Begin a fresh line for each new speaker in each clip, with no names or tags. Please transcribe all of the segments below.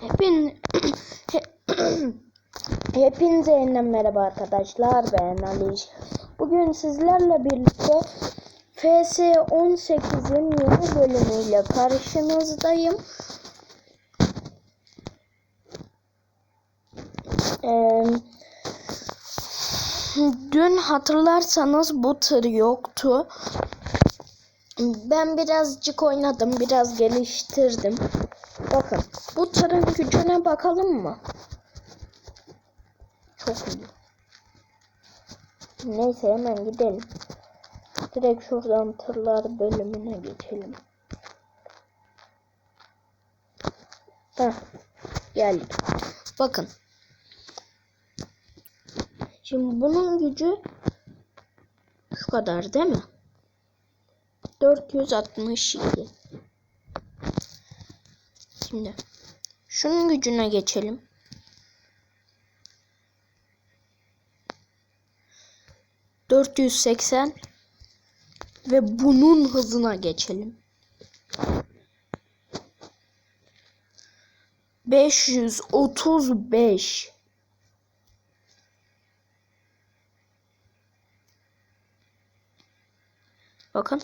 Hepin Hepinize yeniden merhaba arkadaşlar ben Ali. Bugün sizlerle birlikte FS 18'in yeni bölümüyle karşınızdayım. Ee, dün hatırlarsanız bu tır yoktu. Ben birazcık oynadım, biraz geliştirdim. Bakın, bu tırın gücüne bakalım mı? Çok iyi. Neyse hemen gidelim. Direkt şuradan tırlar bölümüne geçelim. Heh, geldik. Bakın. Şimdi bunun gücü şu kadar değil mi? 462. Şimdi şunun gücüne geçelim. Dört yüz seksen ve bunun hızına geçelim. Beş yüz otuz beş. Bakın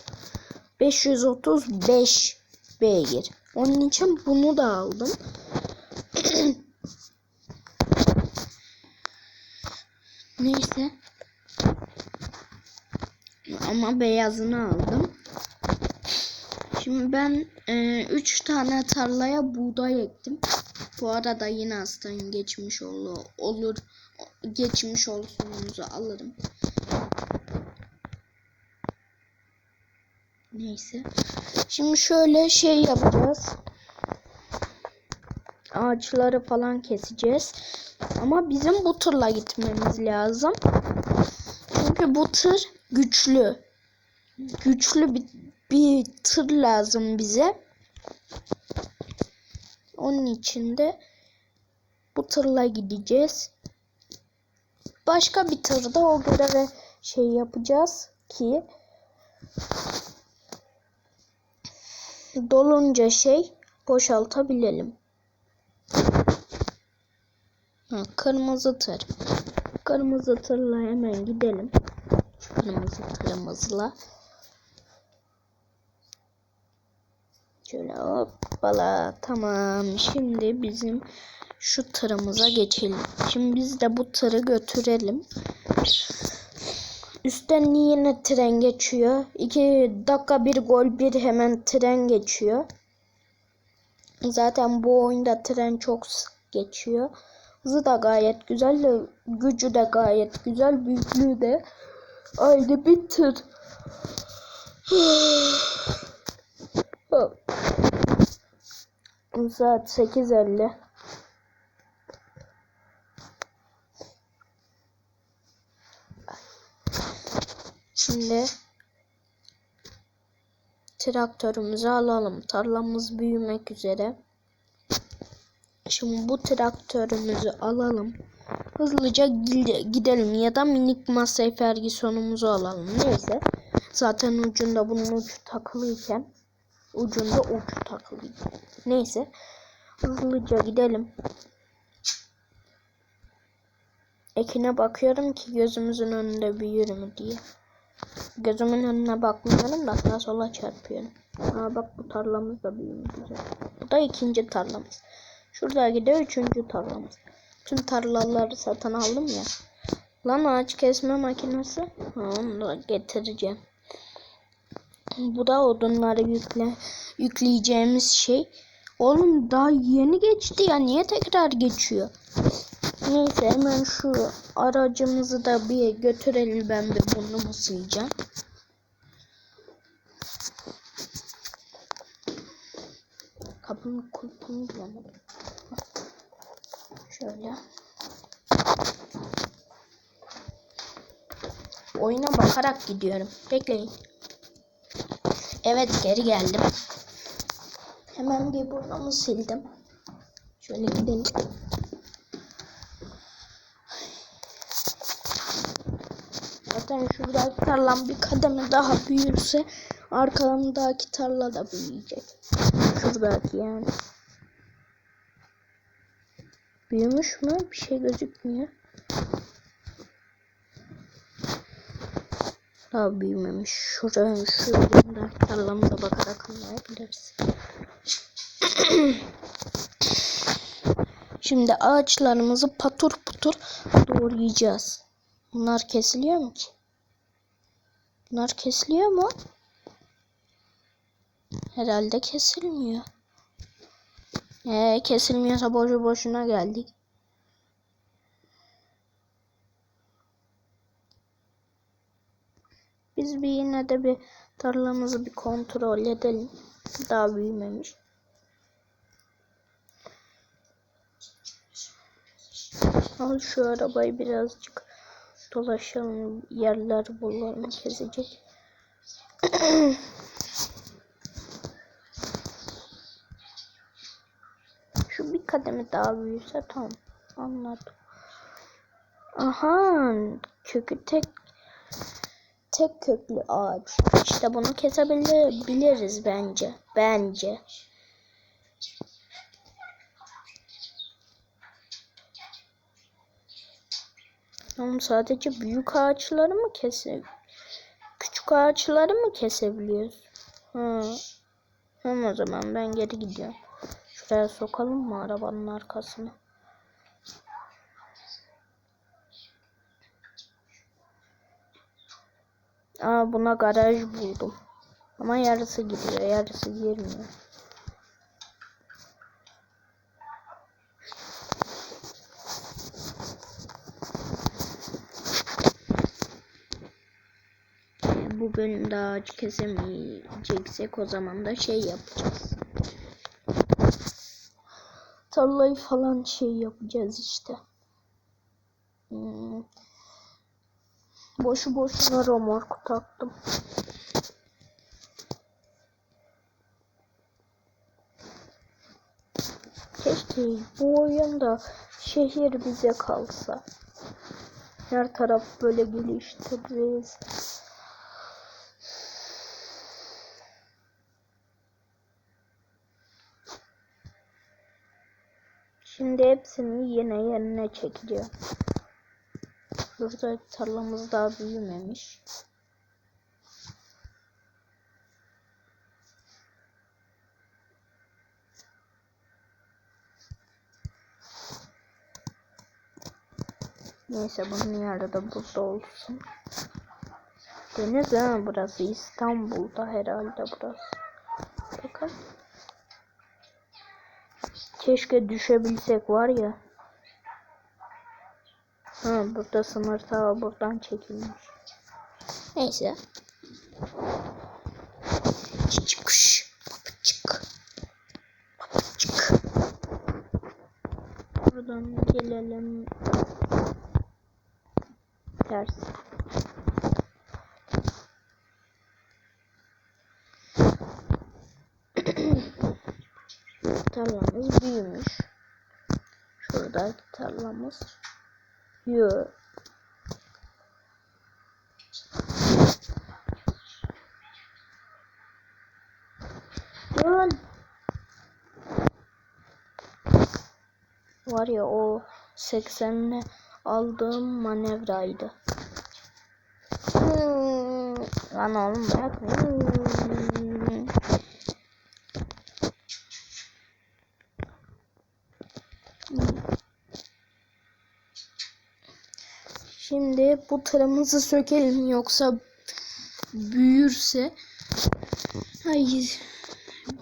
535 beygir. Onun için bunu da aldım. Neyse. Ama beyazını aldım. Şimdi ben 3 e, tane tarlaya buğday ektim. Bu arada yine hastan geçmiş olur. olur geçmiş olsunuzu alırım. Neyse. Şimdi şöyle şey yapacağız. Ağaçları falan keseceğiz. Ama bizim bu tırla gitmemiz lazım. Çünkü bu tır güçlü. Güçlü bir, bir tır lazım bize. Onun için de bu tırla gideceğiz. Başka bir tırda o göreve şey yapacağız ki dolunca şey boşaltabilelim. Ha, kırmızı tır. Kırmızı tırla hemen gidelim. Kırmızı tırımızla. Şöyle hoppala tamam. Şimdi bizim şu tırımıza geçelim. Şimdi biz de bu tırı götürelim. Üstten yine tren geçiyor. 2 dakika bir gol bir hemen tren geçiyor. Zaten bu oyunda tren çok geçiyor. Hızı da gayet güzel de gücü de gayet güzel. Büyüklüğü de aynı bir tır. Saat 8.50. Şimdi traktörümüzü alalım. Tarlamız büyümek üzere. Şimdi bu traktörümüzü alalım. Hızlıca gidelim ya da minik Massey Ferguson'umuzu alalım. Neyse. Zaten ucunda bunun ucu takılıyken ucunda uç takılıyken. Neyse. Hızlıca gidelim. Ekine bakıyorum ki gözümüzün önünde büyür mü diye. Gözümün önüne bakmıyorum da sağa sola çarpıyorum. Aa bak bu tarlamız da büyümüş güzel. Bu da ikinci tarlamız. Şurada gidiyor üçüncü tarlamız. Tüm tarlaları satın aldım ya. Lan ağaç kesme makinesi. Ha, onu da getireceğim. Bu da odunları yükle, yükleyeceğimiz şey. Oğlum daha yeni geçti ya. Niye tekrar geçiyor? Neyse hemen şu aracımızı da bir götürelim. Ben bir burnumu sileceğim. Kapının kulpunu bulamadım. Şöyle. Oyuna bakarak gidiyorum. Bekleyin. Evet geri geldim. Hemen bir burnumu sildim. Şöyle gidelim. Zaten şuradaki tarlam bir kademe daha büyürse arkamdaki tarla da büyüyecek. Şuradaki yani. Büyümüş mü? Bir şey gözükmüyor. Daha büyümemiş. Şuraya şu yönden tarlamıza bakarak anlayabiliriz. Şimdi ağaçlarımızı patur putur doğrayacağız. Bunlar kesiliyor mu ki? Bunlar kesiliyor mu? Herhalde kesilmiyor. Ee, kesilmiyorsa boşu boşuna geldik. Biz bir yine de bir tarlamızı bir kontrol edelim. Daha büyümemiş. Al şu arabayı birazcık dolaşalım. Yerler bulalım kesecek. Şu bir kademe daha büyüse tamam. Anladım. Aha kökü tek tek köklü ağaç. İşte bunu kesebiliriz bence. Bence. Ama sadece büyük ağaçları mı kese küçük ağaçları mı kesebiliyoruz? Ha. Tamam o zaman ben geri gidiyorum. Şuraya sokalım mı arabanın arkasına? Aa buna garaj buldum. Ama yarısı gidiyor, yarısı girmiyor. Bu bölümde ağaç kesemeyeceksek o zaman da şey yapacağız. Tarlayı falan şey yapacağız işte. Hmm. Boşu boşuna romorku taktım. Keşke bu oyunda şehir bize kalsa. Her taraf böyle geliştiririz. Şimdi hepsini yine yerine çekeceğim. Burada tarlamız daha büyümemiş. Neyse bunun yeri de burada olsun. Deniz ha burası İstanbul'da herhalde burası. Bakın. Keşke düşebilsek var ya. Ha burada sınır ta buradan çekilmiş. Neyse. Çıkış. Çık. Çık. Buradan gelelim. Ters. tarlamız büyümüş. Şuradaki tarlamız. Yo. Lan. Var ya o 80'le aldığım manevraydı. Hmm. Lan oğlum bırak. Hmm. Bu tırımızı sökelim yoksa büyürse hayır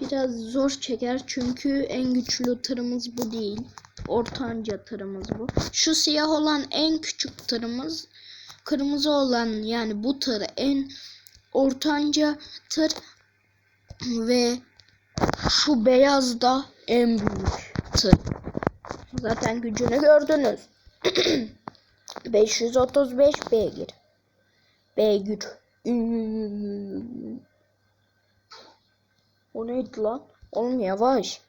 biraz zor çeker çünkü en güçlü tırımız bu değil. Ortanca tırımız bu. Şu siyah olan en küçük tırımız kırmızı olan yani bu tır en ortanca tır ve şu beyaz da en büyük tır. Zaten gücünü gördünüz. 535 beygir. Beygir. O neydi lan? Oğlum yavaş.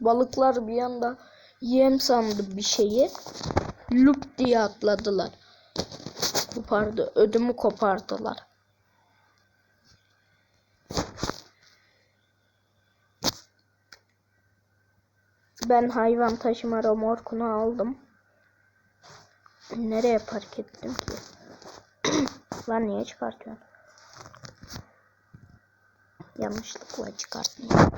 Balıklar bir anda yem sandı bir şeyi. Lup diye atladılar. Kopardı. Ödümü kopardılar. Ben hayvan taşıma remorkunu aldım. Nereye park ettim ki? Lan niye çıkartıyorsun? Yanlışlıkla çıkartmıyor.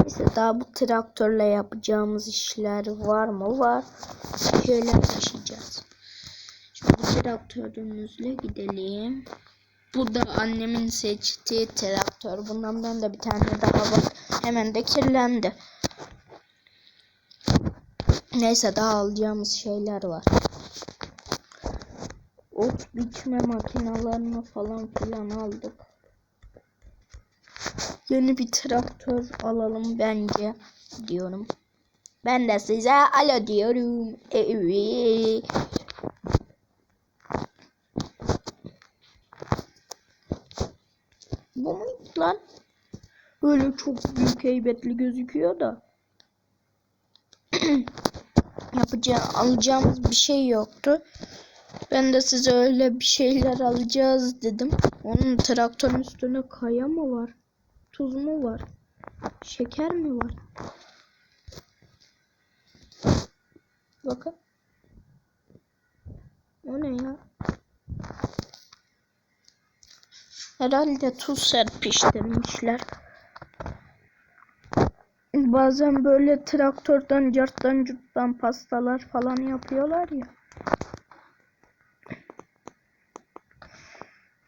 Neyse daha bu traktörle yapacağımız işler var mı? Var. Şöyle taşıyacağız. Şimdi traktörümüzle gidelim. Bu da annemin seçtiği traktör. Bundan ben de bir tane daha var. Hemen de kirlendi. Neyse daha alacağımız şeyler var. Ot biçme makinalarını falan filan aldık. Yeni bir traktör alalım bence diyorum. Ben de size alo diyorum. Evet. Bu mu lan? Böyle çok büyük heybetli gözüküyor da. Yapacağım, alacağımız bir şey yoktu. Ben de size öyle bir şeyler alacağız dedim. Onun traktörün üstüne kaya mı var? Tuz mu var? Şeker mi var? Bakın. O ne ya? Herhalde tuz serpiştirmişler. Bazen böyle traktörden carttan curttan pastalar falan yapıyorlar ya.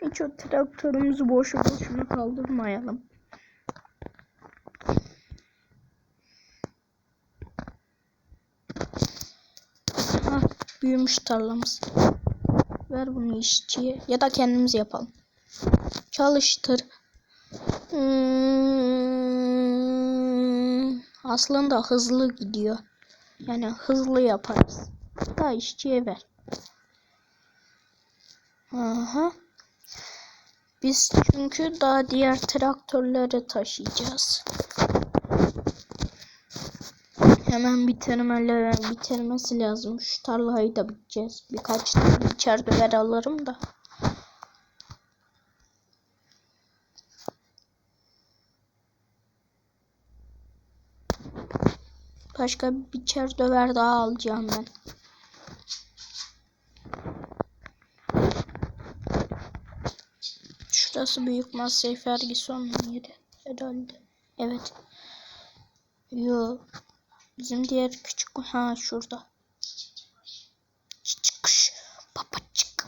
Hiç o traktörümüzü boşu boşuna kaldırmayalım. Ah, büyümüş tarlamız. Ver bunu işçiye ya da kendimiz yapalım. Çalıştır. Hmm, aslında hızlı gidiyor. Yani hızlı yaparız. Da işçiye ver. Aha. Biz çünkü daha diğer traktörleri taşıyacağız. Hemen bitirmeler, bitirmesi lazım. Şu tarlayı da biteceğiz. Birkaç tane içeride ver alırım da. Başka bir biçer döver daha alacağım ben. Şurası büyük Massey Ferguson'un yeri herhalde. Evet. Yo. Bizim diğer küçük ha şurada. Çıkış. Babacık.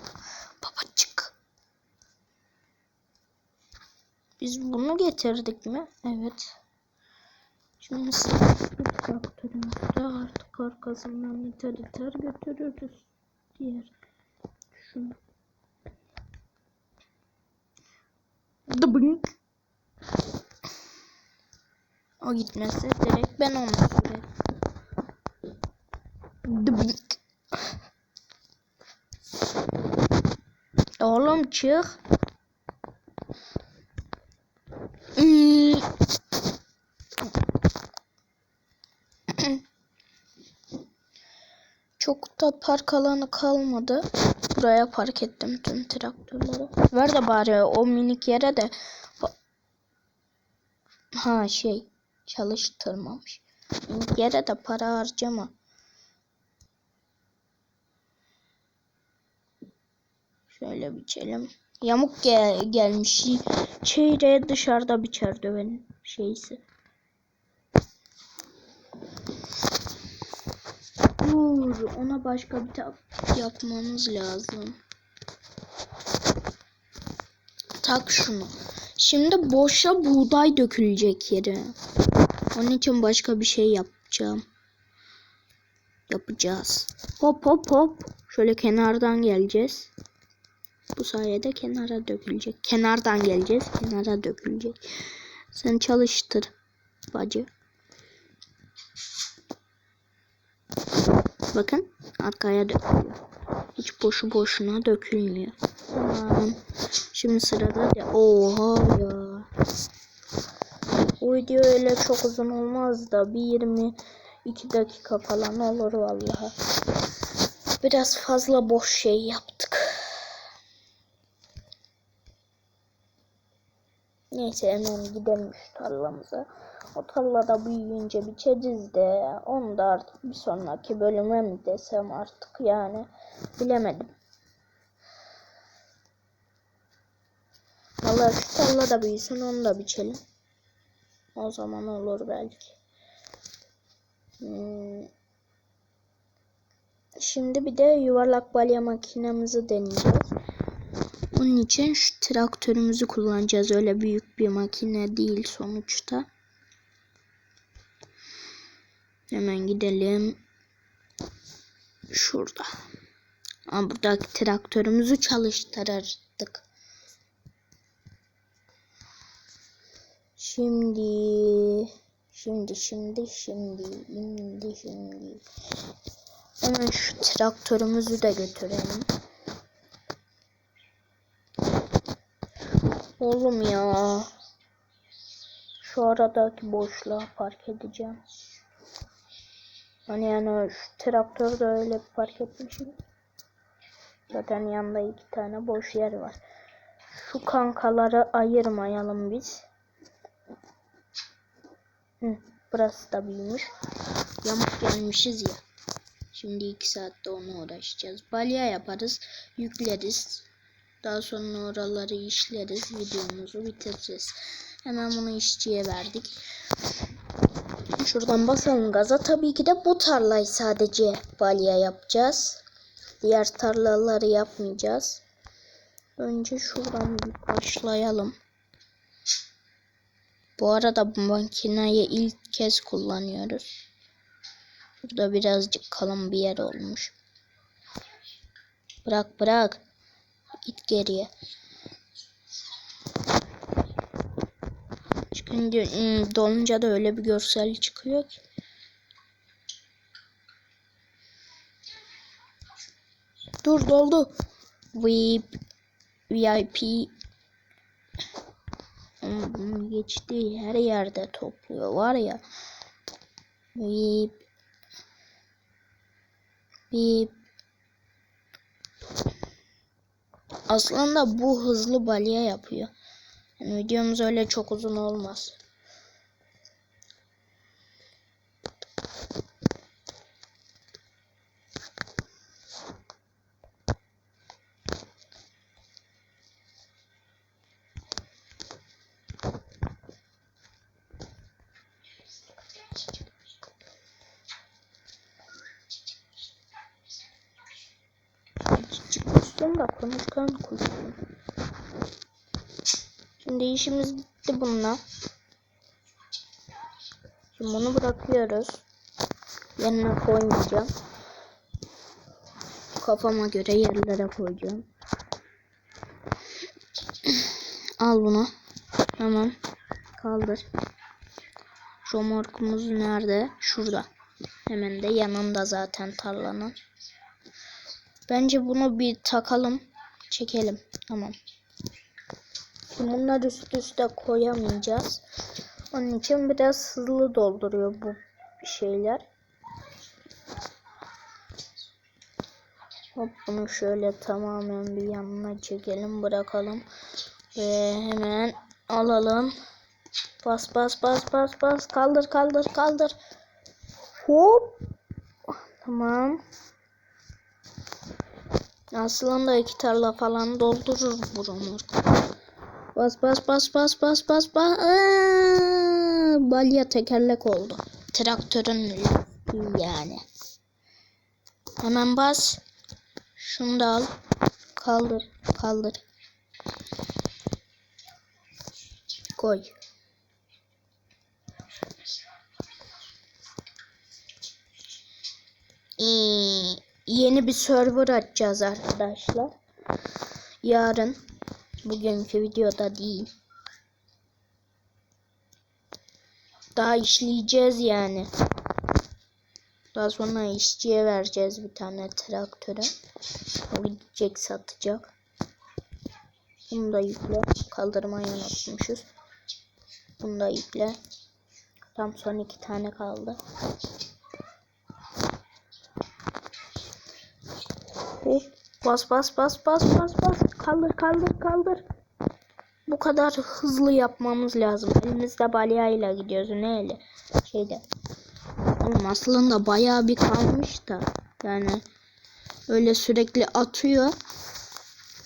Babacık. Biz bunu getirdik mi? Evet. Şimdi traktörümüzde artık arkasından iter iter götürürüz. Diğer şunu. Dıbınk. O gitmezse direkt ben onu sürerim. Dıbınk. Oğlum çık. Hmm. Da park alanı kalmadı. Buraya park ettim tüm traktörleri. Ver de bari o minik yere de ha şey çalıştırmamış. Minik yere de para harcama. Şöyle biçelim. Yamuk gel gelmiş. Çeyreğe dışarıda biçer dövenin şeysi. Dur, ona başka bir tak yapmamız lazım. Tak şunu. Şimdi boşa buğday dökülecek yere. Onun için başka bir şey yapacağım. Yapacağız. Hop hop hop. Şöyle kenardan geleceğiz. Bu sayede kenara dökülecek. Kenardan geleceğiz. Kenara dökülecek. Sen çalıştır bacı. Bakın arkaya dökülüyor. Hiç boşu boşuna dökülmüyor. Tamam. Şimdi sırada de oha ya. Bu video öyle çok uzun olmaz da bir 22 dakika falan olur vallahi. Biraz fazla boş şey yaptık. Neyse hemen gidelim şu tarlamıza. O tarlada büyüyünce biçeriz de onu da artık bir sonraki bölüme mi desem artık yani bilemedim. Vallahi şu tarla da büyüsün onu da biçelim. O zaman olur belki. Hmm. Şimdi bir de yuvarlak balya makinemizi deneyeceğiz. Bunun için şu traktörümüzü kullanacağız. Öyle büyük bir makine değil sonuçta. Hemen gidelim. Şurada. Ama buradaki traktörümüzü çalıştırırdık. Şimdi şimdi şimdi şimdi şimdi şimdi hemen şu traktörümüzü de götürelim. Oğlum ya. Şu aradaki boşluğa park edeceğim. Hani yani şu traktörü de öyle park etmişim. Zaten yanında iki tane boş yer var. Şu kankaları ayırmayalım biz. Hı, burası da büyümüş. Yamuk gelmişiz ya. Şimdi iki saatte onu uğraşacağız. Balya yaparız, yükleriz. Daha sonra oraları işleriz, videomuzu bitireceğiz. Hemen bunu işçiye verdik. Şuradan basalım gaza. Tabii ki de bu tarlayı sadece balya yapacağız. Diğer tarlaları yapmayacağız. Önce şuradan başlayalım. Bu arada bu makineyi ilk kez kullanıyoruz. Burada birazcık kalın bir yer olmuş. Bırak bırak. Git geriye. Çünkü ım, dolunca da öyle bir görsel çıkıyor ki. Dur doldu. VIP VIP Ama bunu geçti her yerde topluyor var ya. VIP VIP Aslında bu hızlı balya yapıyor. Yani videomuz öyle çok uzun olmaz. Küçük kuştum da konuşkan kuştum. Şimdi işimiz bitti bununla. Şimdi bunu bırakıyoruz. Yanına koymayacağım. Kafama göre yerlere koyacağım. Al bunu. Tamam. Kaldır. Romorkumuz nerede? Şurada. Hemen de yanında zaten tarlanın. Bence bunu bir takalım. Çekelim. Tamam. Bunları üst üste koyamayacağız. Onun için biraz hızlı dolduruyor bu şeyler. Hop bunu şöyle tamamen bir yanına çekelim bırakalım. Ve hemen alalım. Bas bas bas bas bas kaldır kaldır kaldır. Hop. Tamam. Aslında iki tarla falan doldurur bu romorku. Bas bas bas bas bas bas bas. Aa, balya tekerlek oldu. Traktörün yani. Hemen bas. Şunu da al. Kaldır. Kaldır. Koy. Ee, yeni bir server açacağız arkadaşlar. Yarın. Bugünkü videoda değil. Daha işleyeceğiz yani. Daha sonra işçiye vereceğiz bir tane traktöre. O gidecek satacak. Bunu da yükle. Kaldırmayı unutmuşuz. Bunu da yükle. Tam son iki tane kaldı. Hop. Bas bas bas bas bas bas. Kaldır kaldır kaldır. bu kadar hızlı yapmamız lazım. Elimizde balyayla gidiyoruz. Neyle? Şeyde. Oğlum aslında bayağı bir kalmış da. Yani öyle sürekli atıyor.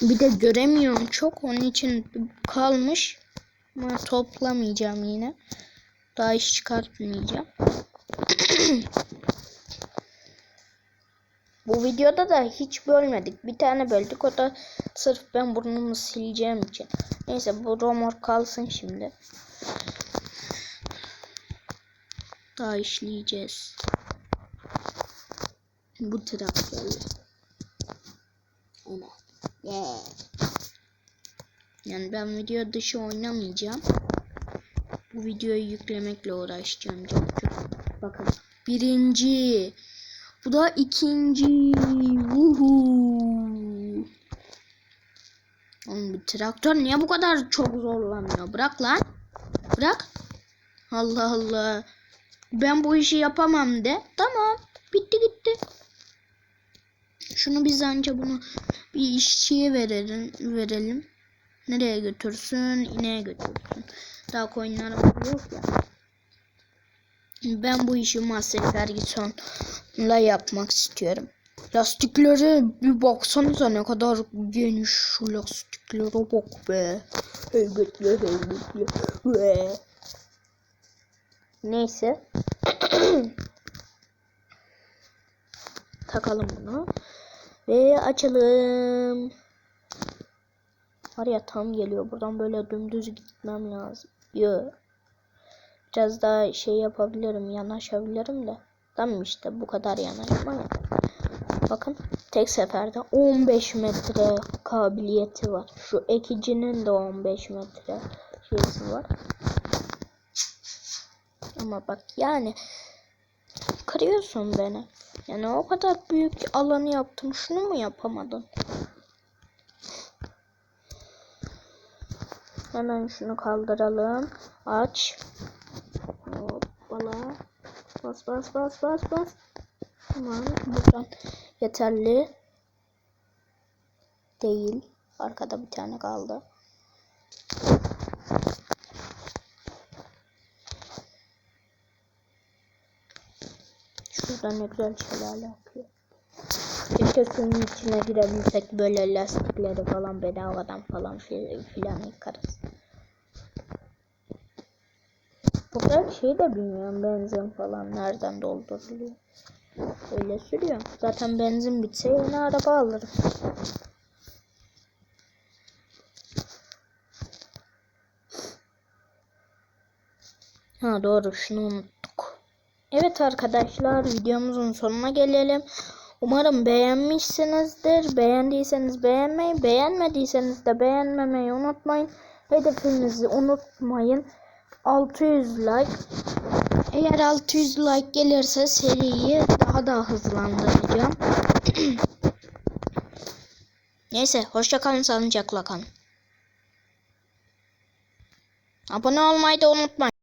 Bir de göremiyorum çok. Onun için kalmış. Ama toplamayacağım yine. Daha iş çıkartmayacağım. Bu videoda da hiç bölmedik. Bir tane böldük. O da sırf ben burnumu sileceğim için. Neyse bu romor kalsın şimdi. Daha işleyeceğiz. Bu traktörle. Yeah. Yani ben video dışı oynamayacağım. Bu videoyu yüklemekle uğraşacağım. Çok çok. Bakın. Birinci. Bu da ikinci. Vuhu. Oğlum bu traktör niye bu kadar çok zorlanıyor? Bırak lan. Bırak. Allah Allah. Ben bu işi yapamam de. Tamam. Bitti gitti. Şunu biz anca bunu bir işçiye verelim. verelim. Nereye götürsün? İneğe götürsün. Daha koyunlarım yok ya. Ben bu işi Master Ferguson'la yapmak istiyorum. Lastiklere bir baksanıza ne kadar geniş şu lastiklere bak be. Heybetli heybetli. Ve. Neyse. Takalım bunu. Ve açalım. Var ya tam geliyor. Buradan böyle dümdüz gitmem lazım. Yok. Biraz daha şey yapabilirim. Yanaşabilirim de. Tamam işte bu kadar yanaşma ya. Bakın tek seferde 15 metre kabiliyeti var. Şu ekicinin de 15 metre şeysi var. Ama bak yani kırıyorsun beni. Yani o kadar büyük alanı yaptım. Şunu mu yapamadın? Hemen şunu kaldıralım. Aç. Hoppala. Bas bas bas bas bas. Tamam. Buradan yeterli. Değil. Arkada bir tane kaldı. Şuradan ne güzel şelale akıyor. Keşke suyun içine girebilsek böyle lastikleri falan bedavadan falan fil- filan yıkarız. Burada şey de bilmiyorum benzin falan nereden dolduruluyor. Öyle sürüyor. Zaten benzin bitse yeni araba alırım. Ha doğru şunu unuttuk. Evet arkadaşlar videomuzun sonuna gelelim. Umarım beğenmişsinizdir. Beğendiyseniz beğenmeyi, beğenmediyseniz de beğenmemeyi unutmayın. Hedefinizi unutmayın. 600 like. Eğer 600 like gelirse seriyi daha da hızlandıracağım. Neyse hoşça kalın sağlıcakla kalın. Abone olmayı da unutmayın.